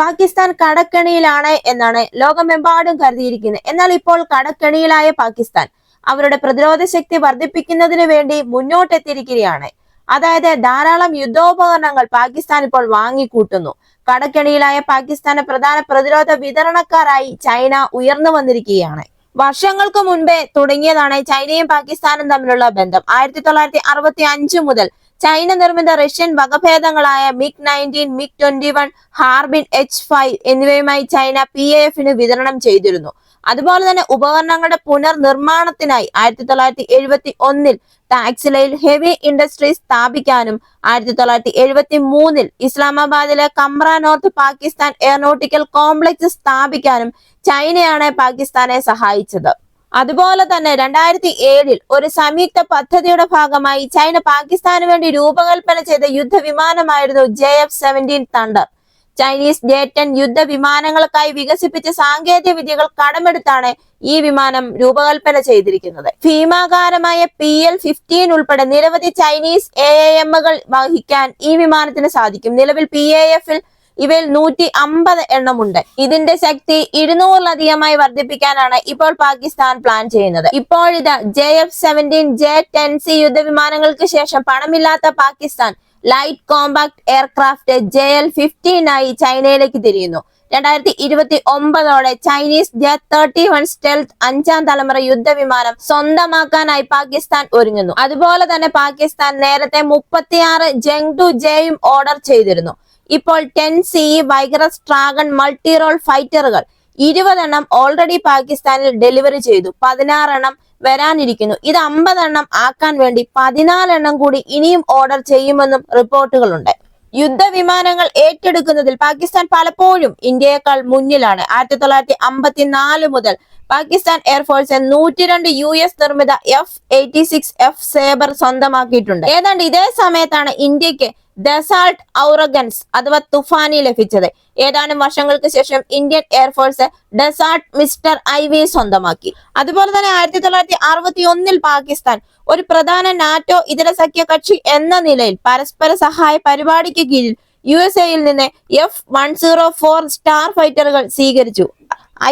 പാകിസ്ഥാൻ കടക്കെണിയിലാണ് എന്നാണ് ലോകമെമ്പാടും കരുതിയിരിക്കുന്നത്. എന്നാൽ ഇപ്പോൾ കടക്കെണിയിലായ പാകിസ്ഥാൻ അവരുടെ പ്രതിരോധ ശക്തി വർദ്ധിപ്പിക്കുന്നതിന് വേണ്ടി മുന്നോട്ടെത്തിയിരിക്കുകയാണ്. അതായത് ധാരാളം യുദ്ധോപകരണങ്ങൾ പാകിസ്ഥാൻ ഇപ്പോൾ വാങ്ങിക്കൂട്ടുന്നു. കടക്കെണിയിലായ പാകിസ്ഥാന് പ്രധാന പ്രതിരോധ വിതരണക്കാരായി ചൈന ഉയർന്നു വന്നിരിക്കുകയാണ്. വർഷങ്ങൾക്ക് മുൻപേ തുടങ്ങിയതാണ് ചൈനയും പാകിസ്ഥാനും തമ്മിലുള്ള ബന്ധം. ആയിരത്തി തൊള്ളായിരത്തി അറുപത്തി അഞ്ച് മുതൽ ചൈന നിർമ്മിത Russian വകഭേദങ്ങളായ MiG nineteen MiG twenty one Harbin H five എന്നിവയുമായി ചൈന പി എ എഫിന് വിതരണം ചെയ്തിരുന്നു. അതുപോലെ തന്നെ ഉപകരണങ്ങളുടെ പുനർനിർമ്മാണത്തിനായി ആയിരത്തി തൊള്ളായിരത്തി എഴുപത്തി ഒന്നിൽ ടാക്സിലയിൽ ഹെവി ഇൻഡസ്ട്രി സ്ഥാപിക്കാനും ആയിരത്തി തൊള്ളായിരത്തി എഴുപത്തി മൂന്നിൽ ഇസ്ലാമാബാദിലെ Kamra north Pakistan aeronautical complex സ്ഥാപിക്കാനും ചൈനയാണ് പാകിസ്ഥാനെ സഹായിച്ചത്. അതുപോലെ തന്നെ രണ്ടായിരത്തി ഏഴിൽ ഒരു സംയുക്ത പദ്ധതിയുടെ ഭാഗമായി ചൈന പാകിസ്ഥാന് വേണ്ടി രൂപകൽപ്പന ചെയ്ത യുദ്ധവിമാനമായിരുന്നു J F seventeen thunder. Chinese J ten യുദ്ധ വിമാനങ്ങൾക്കായി വികസിപ്പിച്ച സാങ്കേതിക വിദ്യകൾ കടമെടുത്താണ് ഈ വിമാനം രൂപകൽപ്പന ചെയ്തിരിക്കുന്നത്. ഭീമാകാരമായ പി എൽ ഫിഫ്റ്റീൻ ഉൾപ്പെടെ നിരവധി ചൈനീസ് എ എമ്മുകൾ വഹിക്കാൻ ഈ വിമാനത്തിന് സാധിക്കും. നിലവിൽ പി എ എഫിൽ ഇവയിൽ നൂറ്റി അമ്പത് എണ്ണമുണ്ട്. ഇതിന്റെ ശക്തി ഇരുന്നൂറിലധികമായി വർദ്ധിപ്പിക്കാനാണ് ഇപ്പോൾ പാകിസ്ഥാൻ പ്ലാൻ ചെയ്യുന്നത്. ഇപ്പോഴിത് J F seventeen J ten C യുദ്ധവിമാനങ്ങൾക്ക് ശേഷം പണമില്ലാത്ത Pakistan light compact aircraft J L ഫിഫ്റ്റീനായി ചൈനയിലേക്ക് തിരിയുന്നു. രണ്ടായിരത്തി ഇരുപത്തി ഒമ്പതോടെ Chinese J thirty one stealth അഞ്ചാം തലമുറ യുദ്ധവിമാനം സ്വന്തമാക്കാനായി പാകിസ്ഥാൻ ഒരുങ്ങുന്നു. അതുപോലെ തന്നെ പാകിസ്ഥാൻ നേരത്തെ മുപ്പത്തിയാറ് ജംഗ്ടു ജെയും ഓർഡർ ചെയ്തിരുന്നു. ഇപ്പോൾ ten C vigorous dragon multi role ഫൈറ്ററുകൾ ഇരുപതെണ്ണം ഓൾറെഡി പാകിസ്ഥാനിൽ ഡെലിവറി ചെയ്തു. പതിനാറെണ്ണം വരാനിരിക്കുന്നു. ഇത് അമ്പതെണ്ണം ആക്കാൻ വേണ്ടി പതിനാലെണ്ണം കൂടി ഇനിയും ഓർഡർ ചെയ്യുമെന്നും റിപ്പോർട്ടുകളുണ്ട്. യുദ്ധവിമാനങ്ങൾ ഏറ്റെടുക്കുന്നതിൽ പാകിസ്ഥാൻ പലപ്പോഴും ഇന്ത്യയേക്കാൾ മുന്നിലാണ്. ആയിരത്തി തൊള്ളായിരത്തി അമ്പത്തിനാല് മുതൽ പാകിസ്ഥാൻ എയർഫോഴ്സ് നൂറ്റിരണ്ട് യു എസ് നിർമ്മിത F eighty six F sabre സ്വന്തമാക്കിയിട്ടുണ്ട്. ഏതാണ്ട് ഇതേ സമയത്താണ് ഇന്ത്യയ്ക്ക് ഡെസാൾട്ട് ഔറഗൻസ് അഥവാ തുഫാനി ലഭിച്ചത്. ഏതാനും വർഷങ്ങൾക്ക് ശേഷം Indian air force Dassault Mystere I V സ്വന്തമാക്കി. അതുപോലെ തന്നെ ആയിരത്തി തൊള്ളായിരത്തി അറുപത്തി ഒന്നിൽ പാകിസ്ഥാൻ ഒരു പ്രധാന നാറ്റോ ഇതര സഖ്യകക്ഷി എന്ന നിലയിൽ പരസ്പര സഹായ പരിപാടിക്ക് കീഴിൽ യു എസ് എയിൽ നിന്ന് F one zero four star ഫൈറ്ററുകൾ സ്വീകരിച്ചു.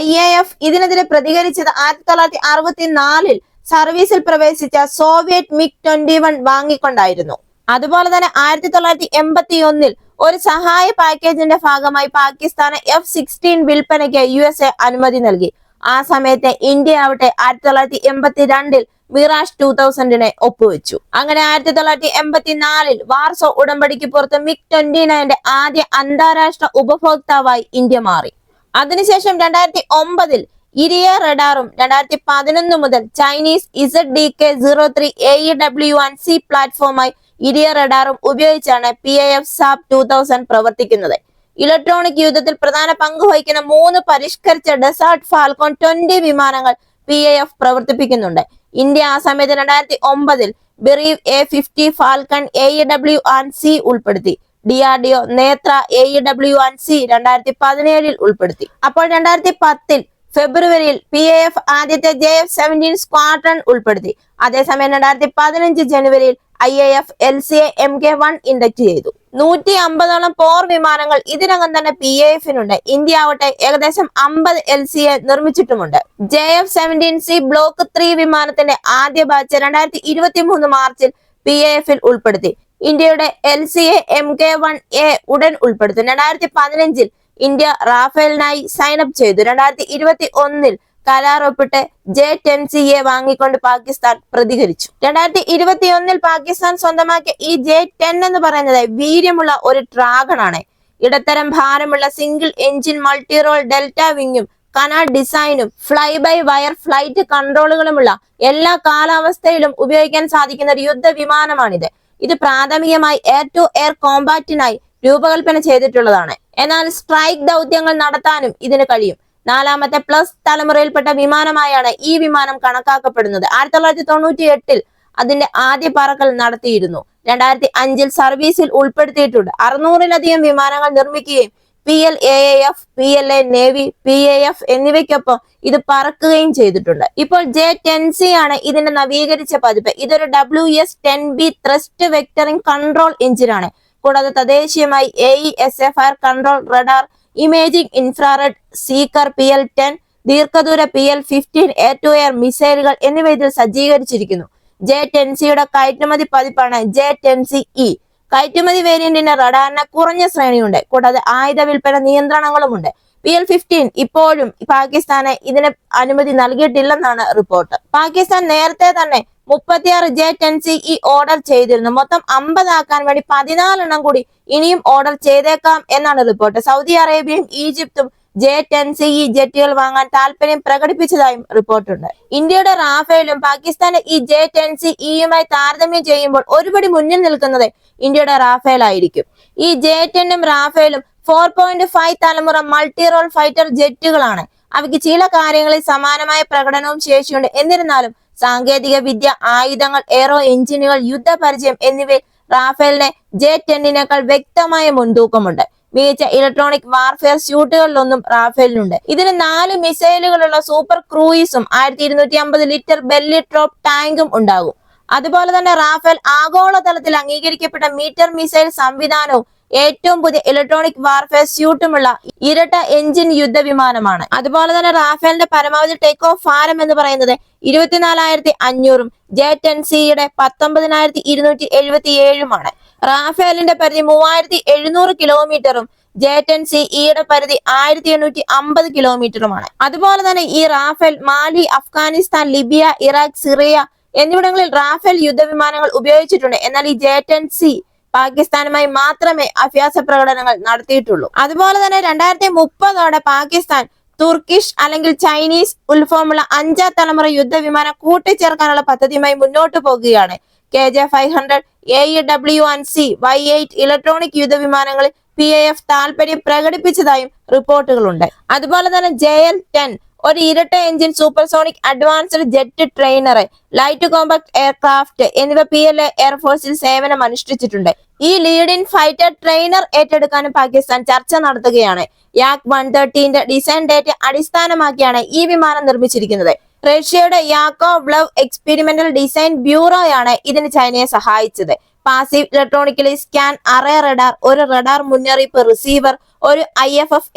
ഐ എ എഫ് ഇതിനെതിരെ പ്രതികരിച്ചത് ആയിരത്തി തൊള്ളായിരത്തി അറുപത്തി നാലിൽ സർവീസിൽ പ്രവേശിച്ച സോവിയറ്റ് മിഗ് ട്വന്റി വൺ വാങ്ങിക്കൊണ്ടായിരുന്നു. അതുപോലെ തന്നെ ആയിരത്തി തൊള്ളായിരത്തി എൺപത്തി ഒന്നിൽ ഒരു സഹായ പാക്കേജിന്റെ ഭാഗമായി പാകിസ്ഥാന് എഫ് സിക്സ്റ്റീൻ വിൽപ്പനയ്ക്ക് യു എസ് എ അനുമതി നൽകി. ആ സമയത്തെ ഇന്ത്യ ആവട്ടെ ആയിരത്തി തൊള്ളായിരത്തി എൺപത്തി രണ്ടിൽ മിറാഷ് ടൂ തൗസൻഡിനെ ഒപ്പുവെച്ചു. അങ്ങനെ ആയിരത്തി തൊള്ളായിരത്തി എൺപത്തിനാലിൽ വാർസോ ഉടമ്പടിക്ക് പുറത്ത് മിക് ട്വന്റി നയന്റെ ആദ്യ അന്താരാഷ്ട്ര ഉപഭോക്താവായി ഇന്ത്യ മാറി. അതിനുശേഷം രണ്ടായിരത്തി ഒമ്പതിൽ ഇരിയ റഡാറും രണ്ടായിരത്തി പതിനൊന്ന് മുതൽ Chinese Z D K zero three A E W one C പ്ലാറ്റ്ഫോമായി Erieye റഡാറും ഉപയോഗിച്ചാണ് P I F Saab two thousand പ്രവർത്തിക്കുന്നത്. ഇലക്ട്രോണിക് യുദ്ധത്തിൽ പ്രധാന പങ്ക് വഹിക്കുന്ന മൂന്ന് പരിഷ്കരിച്ച ഡെസാർട്ട് ഫാൽക്കോൺ ട്വന്റി വിമാനങ്ങൾ പി ഐ എഫ് പ്രവർത്തിപ്പിക്കുന്നുണ്ട്. ഇന്ത്യ ആ സമയത്ത് രണ്ടായിരത്തി ഒമ്പതിൽ Beriev A fifty Phalcon A W and C ഉൾപ്പെടുത്തി. D R D O Netra A W and C രണ്ടായിരത്തി പതിനേഴിൽ ഉൾപ്പെടുത്തി. അപ്പോൾ രണ്ടായിരത്തി പത്തിൽ ഫെബ്രുവരിയിൽ പി എ എഫ് ആദ്യത്തെ ജെ എഫ് സെവന്റീൻ സ്ക്വാഡ്രൺ ഉൾപ്പെടുത്തി. അതേസമയം രണ്ടായിരത്തി പതിനഞ്ച് ജനുവരിയിൽ I A F L C A M K one induct ചെയ്തു. നൂറ്റി അമ്പതോളം പോർ വിമാനങ്ങൾ ഇതിനകം തന്നെ പി എ എഫിനുണ്ട് ഇന്ത്യ ആവട്ടെ ഏകദേശം അമ്പത് L C A നിർമ്മിച്ചിട്ടുമുണ്ട്. J F seventeen C block three വിമാനത്തിന്റെ ആദ്യ ബാച്ച് രണ്ടായിരത്തി ഇരുപത്തി മൂന്ന് മാർച്ചിൽ പി എ എഫിൽ ഉൾപ്പെടുത്തി. ഇന്ത്യയുടെ L C A M K one A ഉടൻ ഉൾപ്പെടുത്തും. രണ്ടായിരത്തി പതിനഞ്ചിൽ ഇന്ത്യ റാഫേലിനായി സൈൻ അപ്പ് ചെയ്തു. രണ്ടായിരത്തി ഇരുപത്തി ഒന്നിൽ കരാറൊപ്പിട്ട് ജെ ടെൻ സി എ വാങ്ങിക്കൊണ്ട് പാകിസ്ഥാൻ പ്രതികരിച്ചു. രണ്ടായിരത്തി ഇരുപത്തി ഒന്നിൽ പാകിസ്ഥാൻ സ്വന്തമാക്കിയ ഈ ജെ ടെൻ എന്ന് പറയുന്നത് വീര്യമുള്ള ഒരു ഡ്രാഗൺ ആണ് ഇടത്തരം ഭാരമുള്ള single engine multi role delta വിങ്ങും canard ഡിസൈനും ഫ്ലൈ ബൈ വയർ ഫ്ലൈറ്റ് കൺട്രോളുകളുമുള്ള എല്ലാ കാലാവസ്ഥയിലും ഉപയോഗിക്കാൻ സാധിക്കുന്ന ഒരു യുദ്ധ വിമാനമാണിത്. ഇത് പ്രാഥമികമായി എയർ ടു എയർ കോമ്പാറ്റിനായി രൂപകൽപ്പന ചെയ്തിട്ടുള്ളതാണ്. എന്നാൽ സ്ട്രൈക്ക് ദൗത്യങ്ങൾ നടത്താനും ഇതിന് കഴിയും. നാലാമത്തെ പ്ലസ് തലമുറയിൽപ്പെട്ട വിമാനമായാണ് ഈ വിമാനം കണക്കാക്കപ്പെടുന്നത്. ആയിരത്തി തൊള്ളായിരത്തി തൊണ്ണൂറ്റി എട്ടിൽ അതിന്റെ ആദ്യ പറക്കൽ നടത്തിയിരുന്നു. രണ്ടായിരത്തി അഞ്ചിൽ സർവീസിൽ ഉൾപ്പെടുത്തിയിട്ടുണ്ട്. അറുന്നൂറിലധികം വിമാനങ്ങൾ നിർമ്മിക്കുകയും P L A F P L A navy P A F എന്നിവയ്ക്കൊപ്പം ഇത് പറക്കുകയും ചെയ്തിട്ടുണ്ട്. ഇപ്പോൾ ജെ ടെൻ സി ആണ് ഇതിന്റെ നവീകരിച്ച പതിപ്പ്. ഇതൊരു W S ten B thrust vectoring control എഞ്ചിനാണ്. കൂടാതെ തദ്ദേശീയമായി A E S F R control radar imaging infrared seeker P L ten ദീർഘദൂര P L fifteen air to air മിസൈലുകൾ എന്നിവ ഇതിൽ സജ്ജീകരിച്ചിരിക്കുന്നു. ജെ ടെൻ സിയുടെ കയറ്റുമതി പതിപ്പാണ് ജെ ടെൻ സി ഇ കയറ്റുമതി വേരിയന്റിന്റെ റഡാറിന് കുറഞ്ഞ ശ്രേണിയുണ്ട്. കൂടാതെ ആയുധ വിൽപ്പന നിയന്ത്രണങ്ങളുമുണ്ട്. പി എൽ ഫിഫ്റ്റീൻ ഇപ്പോഴും പാകിസ്ഥാന് ഇതിന് അനുമതി നൽകിയിട്ടില്ലെന്നാണ് റിപ്പോർട്ട്. പാകിസ്ഥാൻ നേരത്തെ തന്നെ മുപ്പത്തിയാറ് J ten C E order ചെയ്തിരുന്നു. മൊത്തം അമ്പതാക്കാൻ വേണ്ടി പതിനാലെണ്ണം കൂടി ഇനിയും ഓർഡർ ചെയ്തേക്കാം എന്നാണ് റിപ്പോർട്ട് സൗദി അറേബ്യയും ഈജിപ്തും ജെ ടെൻ സി ഇ ജെറ്റുകൾ വാങ്ങാൻ താല്പര്യം പ്രകടിപ്പിച്ചതായും റിപ്പോർട്ടുണ്ട് ഇന്ത്യയുടെ റാഫേലും പാകിസ്ഥാന്റെ ഈ ജെ ടെൻ സി ഇയുമായി താരതമ്യം ചെയ്യുമ്പോൾ ഒരുപടി മുന്നിൽ നിൽക്കുന്നത് ഇന്ത്യയുടെ റാഫേൽ ആയിരിക്കും. ഈ ജെ ടെന്നും റാഫേലും ഫോർ പോയിന്റ് ഫൈവ് തലമുറ മൾട്ടി റോൾ ഫൈറ്റർ ജെറ്റുകളാണ് അവയ്ക്ക് ചില കാര്യങ്ങളിൽ സമാനമായ പ്രകടനവും ശേഷിയുണ്ട്. എന്നിരുന്നാലും സാങ്കേതിക വിദ്യ ആയുധങ്ങൾ എയറോ എഞ്ചിനുകൾ യുദ്ധപരിചയം എന്നിവയിൽ റാഫേലിനെ ജെ ടെന്നിനേക്കാൾ വ്യക്തമായ മുൻതൂക്കമുണ്ട്. മികച്ച ഇലക്ട്രോണിക് വാർഫെയർ സ്യൂട്ടുകളിലൊന്നും റാഫേലിനുണ്ട്. ഇതിന് നാല് മിസൈലുകളുള്ള സൂപ്പർ ക്രൂയിസും ആയിരത്തി ഇരുന്നൂറ്റി അമ്പത് ലിറ്റർ ബെല്ലി ട്രോപ്പ് ടാങ്കും ഉണ്ടാകും. അതുപോലെ തന്നെ റാഫേൽ ആഗോളതലത്തിൽ അംഗീകരിക്കപ്പെട്ട മീറ്റർ മിസൈൽ സംവിധാനവും ഏറ്റവും പുതിയ ഇലക്ട്രോണിക് വാർഫെയർ സ്യൂട്ടുമുള്ള ഇരട്ട എഞ്ചിൻ യുദ്ധവിമാനമാണ്. അതുപോലെ തന്നെ റാഫേലിന്റെ പരമാവധി ടേക്ക് ഓഫ് ഭാരം എന്ന് പറയുന്നത് ഇരുപത്തിനാലായിരത്തി അഞ്ഞൂറും ജെ ടെൻ സിയുടെ പത്തൊമ്പതിനായിരത്തി ഇരുന്നൂറ്റി എഴുപത്തി ഏഴുമാണ് റാഫേലിന്റെ പരിധി മൂവായിരത്തി എഴുന്നൂറ് കിലോമീറ്ററും ജെ ടെൻ സി ഇയുടെ പരിധി ആയിരത്തി എണ്ണൂറ്റി അമ്പത് കിലോമീറ്ററുമാണ്. അതുപോലെ തന്നെ ഈ Rafale Mali Afghanistan Libya Iraq Syria എന്നിവിടങ്ങളിൽ റാഫേൽ യുദ്ധവിമാനങ്ങൾ ഉപയോഗിച്ചിട്ടുണ്ട്. എന്നാൽ ഈ ജെ ടെൻ സി പാകിസ്ഥാനുമായി മാത്രമേ അഭ്യാസ പ്രകടനങ്ങൾ നടത്തിയിട്ടുള്ളൂ. അതുപോലെ തന്നെ രണ്ടായിരത്തി മുപ്പതോടെ പാകിസ്ഥാൻ തുർക്കിഷ് അല്ലെങ്കിൽ ചൈനീസ് ഉത്ഭവമുള്ള അഞ്ചാം തലമുറ യുദ്ധവിമാനം കൂട്ടിച്ചേർക്കാനുള്ള പദ്ധതിയുമായി മുന്നോട്ട് പോകുകയാണ്. K J five hundred A E W one C Y eight electronic യുദ്ധവിമാനങ്ങളിൽ P A F താല്പര്യം പ്രകടിപ്പിച്ചതായും റിപ്പോർട്ടുകളുണ്ട്. അതുപോലെ തന്നെ ജെ എൽ ടെൻ ഒരു ഇരട്ട engine supersonic advanced jet trainer light compact aircraft എന്നിവ പി എൽ എയർഫോഴ്സിൽ സേവനം അനുഷ്ഠിച്ചിട്ടുണ്ട്. ഈ ലീഡ് ഇൻ ഫൈറ്റർ ട്രെയിനർ ഏറ്റെടുക്കാനും പാകിസ്ഥാൻ ചർച്ച നടത്തുകയാണ്. യാക് വൺ തേർട്ടീന്റെ ഡിസൈൻ ഡേറ്റ് അടിസ്ഥാനമാക്കിയാണ് ഈ വിമാനം നിർമ്മിച്ചിരിക്കുന്നത്. റഷ്യയുടെ യാക്കോ ബ്ലവ് എക്സ്പെരിമെന്റൽ ഡിസൈൻ ബ്യൂറോയാണ് ഇതിന് ചൈനയെ സഹായിച്ചത്. Passive electronically scan array radar ഒരു റഡാർ മുന്നറിയിപ്പ് റിസീവർ ഒരു ഐ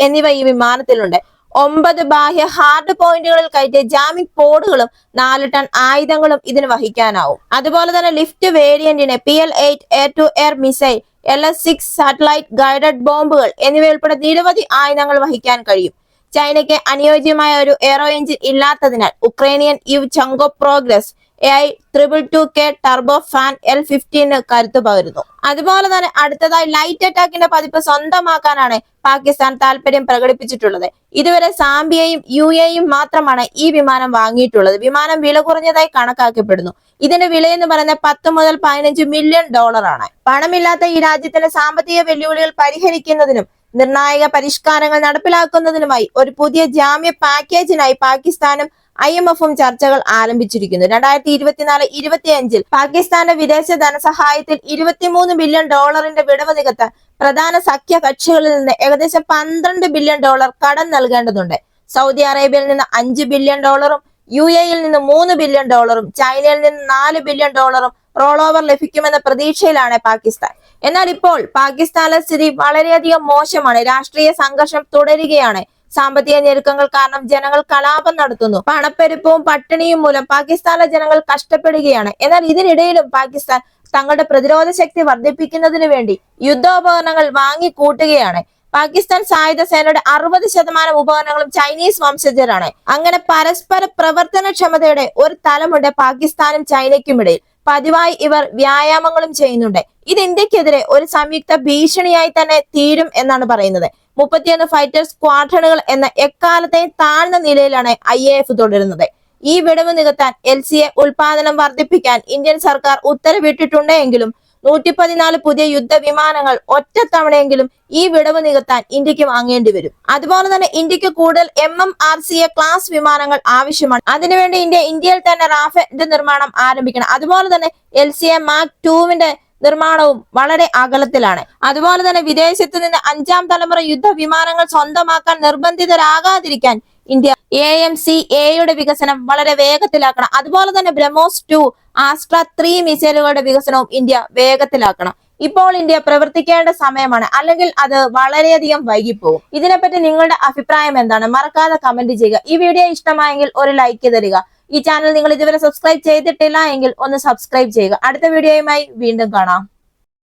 എന്നിവ ഈ വിമാനത്തിലുണ്ട്. ഒമ്പത് ബാഹ്യ ഹാർഡ് പോയിന്റുകളിൽ കയറ്റിയ ജാമിക് പോഡുകളും നാല് ടൺ ആയുധങ്ങളും ഇതിന് വഹിക്കാനാവും. അതുപോലെ തന്നെ lift വേരിയന്റിന് P L eight air to air missile L S six satellite guided ബോംബുകൾ എന്നിവയുൾപ്പെടെ നിരവധി ആയുധങ്ങൾ വഹിക്കാൻ കഴിയും. ചൈനയ്ക്ക് അനുയോജ്യമായ ഒരു എയറോ എഞ്ചിൻ ഇല്ലാത്തതിനാൽ Ukrainian Ivchenko progress A I triple two K turbo fan L fifteen കരുത്തു പകരുന്നു. അതുപോലെ തന്നെ അടുത്തതായി ലൈറ്റ് അറ്റാക്കിന്റെ പതിപ്പ് സ്വന്തമാക്കാനാണ് പാകിസ്ഥാൻ താല്പര്യം പ്രകടിപ്പിച്ചിട്ടുള്ളത്. ഇതുവരെ സാംബിയയും യു എയും മാത്രമാണ് ഈ വിമാനം വാങ്ങിയിട്ടുള്ളത്. വിമാനം വില കുറഞ്ഞതായി കണക്കാക്കപ്പെടുന്നു. ഇതിന്റെ വിലയെന്ന് പറയുന്നത് പത്ത് മുതൽ പതിനഞ്ച് മില്യൺ ഡോളറാണ് പണമില്ലാത്ത ഈ രാജ്യത്തിന്റെ സാമ്പത്തിക വെല്ലുവിളികൾ പരിഹരിക്കുന്നതിനും നിർണായക പരിഷ്കാരങ്ങൾ നടപ്പിലാക്കുന്നതിനുമായി ഒരു പുതിയ ജാമ്യ പാക്കേജിനായി പാകിസ്ഥാനും ഐ എം എഫും ചർച്ചകൾ ആരംഭിച്ചിരിക്കുന്നു. രണ്ടായിരത്തി ഇരുപത്തിനാല് ഇരുപത്തിയഞ്ചിൽ പാകിസ്ഥാന്റെ വിദേശ ധനസഹായത്തിൽ ഇരുപത്തിമൂന്ന് ബില്യൺ ഡോളറിന്റെ വിടവ് നികത്താൻ പ്രധാന സഖ്യ കക്ഷികളിൽ നിന്ന് ഏകദേശം പന്ത്രണ്ട് ബില്യൺ ഡോളർ കടം നൽകേണ്ടതുണ്ട്. സൗദി അറേബ്യയിൽ നിന്ന് അഞ്ച് ബില്യൺ ഡോളറും യു എയിൽ നിന്ന് മൂന്ന് ബില്യൺ ഡോളറും ചൈനയിൽ നിന്ന് നാല് ബില്യൺ ഡോളറും റോൾ ഓവർ ലഭിക്കുമെന്ന പ്രതീക്ഷയിലാണ് പാകിസ്ഥാൻ. എന്നാൽ ഇപ്പോൾ പാകിസ്ഥാനിലെ സ്ഥിതി വളരെയധികം മോശമാണ്. രാഷ്ട്രീയ സംഘർഷം തുടരുകയാണ്. സാമ്പത്തിക ഞെരുക്കങ്ങൾ കാരണം ജനങ്ങൾ കലാപം നടത്തുന്നു. പണപ്പെരുപ്പവും പട്ടിണിയും മൂലം പാകിസ്ഥാനിലെ ജനങ്ങൾ കഷ്ടപ്പെടുകയാണ്. എന്നാൽ ഇതിനിടയിലും പാകിസ്ഥാൻ തങ്ങളുടെ പ്രതിരോധ ശക്തി വർദ്ധിപ്പിക്കുന്നതിന് വേണ്ടി യുദ്ധോപകരണങ്ങൾ വാങ്ങിക്കൂട്ടുകയാണ്. പാകിസ്ഥാൻ സായുധ സേനയുടെ അറുപത് ശതമാനം ഉപകരണങ്ങളും ചൈനീസ് വംശജരാണ്. അങ്ങനെ പരസ്പര പ്രവർത്തന ക്ഷമതയുടെ ഒരു തലമുണ്ട് പാകിസ്ഥാനും ചൈനയ്ക്കുമിടയിൽ. പതിവായി ഇവർ വ്യായാമങ്ങളും ചെയ്യുന്നുണ്ട്. ഇത് ഇന്ത്യക്കെതിരെ ഒരു സംയുക്ത ഭീഷണിയായി തന്നെ തീരും എന്നാണ് പറയുന്നത്. മുപ്പത്തിയൊന്ന് ഫൈറ്റർ സ്ക്വാഡ്രണുകൾ എന്ന എക്കാലത്തെയും താഴ്ന്ന നിലയിലാണ് ഐ എ എഫ് തുടരുന്നത്. ഈ വിടവ് നികത്താൻ എൽ സി എ ഉൽപാദനം വർദ്ധിപ്പിക്കാൻ ഇന്ത്യൻ സർക്കാർ ഉത്തരവിട്ടിട്ടുണ്ട് എങ്കിലും നൂറ്റി പതിനാല് പുതിയ യുദ്ധവിമാനങ്ങൾ ഒറ്റത്തവണയെങ്കിലും ഈ വിടവ് നികത്താൻ ഇന്ത്യയ്ക്ക് വാങ്ങേണ്ടി വരും. അതുപോലെ തന്നെ ഇന്ത്യയ്ക്ക് കൂടുതൽ M M R C A class വിമാനങ്ങൾ ആവശ്യമാണ്. അതിനുവേണ്ടി ഇന്ത്യ ഇന്ത്യയിൽ തന്നെ റാഫേലിന്റെ നിർമ്മാണം ആരംഭിക്കണം. അതുപോലെ തന്നെ എൽ സി എ മാക് ടൂവിന്റെ നിർമ്മാണവും വളരെ അകലത്തിലാണ്. അതുപോലെ തന്നെ വിദേശത്ത് നിന്ന് അഞ്ചാം തലമുറ യുദ്ധ വിമാനങ്ങൾ സ്വന്തമാക്കാൻ നിർബന്ധിതരാകാതിരിക്കാൻ ഇന്ത്യ എ എം സി എയുടെ വികസനം വളരെ വേഗത്തിലാക്കണം. അതുപോലെ തന്നെ ബ്രഹ്മോസ് ടു ആസ്ട്ര ത്രീ മിസൈലുകളുടെ വികസനവും ഇന്ത്യ വേഗത്തിലാക്കണം. ഇപ്പോൾ ഇന്ത്യ പ്രവർത്തിക്കേണ്ട സമയമാണ്. അല്ലെങ്കിൽ അത് വളരെയധികം വൈകിപ്പോകും ഇതിനെപ്പറ്റി നിങ്ങളുടെ അഭിപ്രായം എന്താണ്? മറക്കാതെ കമന്റ് ചെയ്യുക. ഈ വീഡിയോ ഇഷ്ടമായെങ്കിൽ ഒരു ലൈക്ക് തരിക. ഈ ചാനൽ നിങ്ങൾ ഇതുവരെ സബ്സ്ക്രൈബ് ചെയ്തിട്ടില്ല എങ്കിൽ ഒന്ന് സബ്സ്ക്രൈബ് ചെയ്യുക. അടുത്ത വീഡിയോയുമായി വീണ്ടും കാണാം.